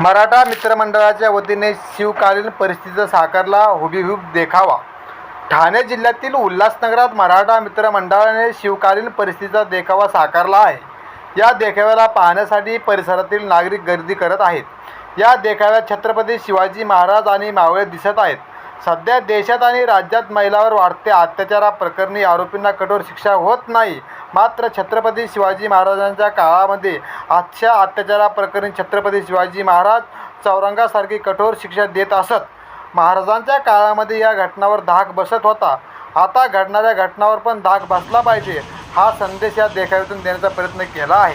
मराठा मित्रमंडळाच्या वतीने शिवकालीन परिस्थितीचा साकारला हुबेहूब देखावा. ठाणे जिल्ह्यातील उल्हासनगरात मराठा मित्रमंडळाने शिवकालीन परिस्थितीचा देखावा साकारला आहे. या देखाव्याला पाहण्यासाठी परिसरातील नागरिक गर्दी करत आहेत. या देखाव्यात छत्रपती शिवाजी महाराज आणि मावळे दिसत आहेत. सध्या देशात आणि राज्यात महिलावर वाढत्या अत्याचाराप्रकरणी आरोपींना कठोर शिक्षा होत नाही. मात्र छत्रपती शिवाजी महाराजांच्या काळामध्ये आजच्या अत्याचाराप्रकरणी छत्रपती शिवाजी महाराज चौरंगासारखी कठोर शिक्षा देत असत. महाराजांच्या काळामध्ये या घटनावर धाक बसत होता. आता घडणाऱ्या घटनावर पण धाक बसला पाहिजे हा संदेश या देखाव्यातून देण्याचा प्रयत्न केला आहे.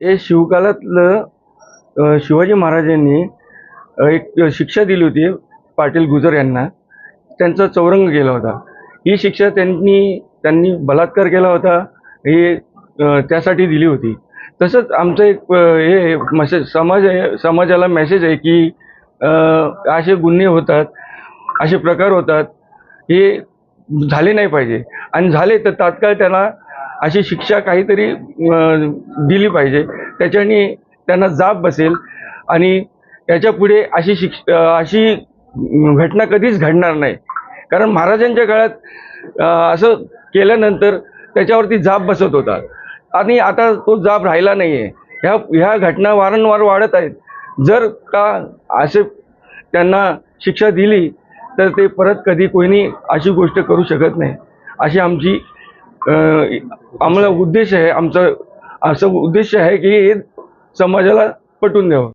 हे शिवकालातलं शिवाजी महाराजांनी एक शिक्षा दिली होती पाटील गुजर यांना. त्यांचा चौरंग केला होता. ही शिक्षा त्यांनी त्यांनी बलात्कार केला होता. हे त्यासाठी दिली होती. तसंच आमचं एक हे मेसेज समाज आहे समाजाला मेसेज आहे की असे गुन्हे होतात असे प्रकार होतात. हे झाले नाही पाहिजे. आणि झाले तर तात्काळ त्याला अशी शिक्षा काहीतरी दिली पाहिजे. त्याच्याने त्यांना जाब बसेल आणि याच्यापुढे अशी शिक्ष अशी घटना कधीच घडणार नाही. कारण महाराजांच्या काळात असं केल्यानंतर त्याच्यावरती जाब बसत होता. आणि आता तो जाब राहिला नाही आहे ह्या ह्या घटना वारंवार वाढत आहेत. जर का असे त्यांना शिक्षा दिली तर ते परत कधी कोणी अशी गोष्ट करू शकत नाही अशी आमची आम्हाला उद्देश आहे आमचा असं उद्देश आहे की हे समाजाला पटवून द्यावं.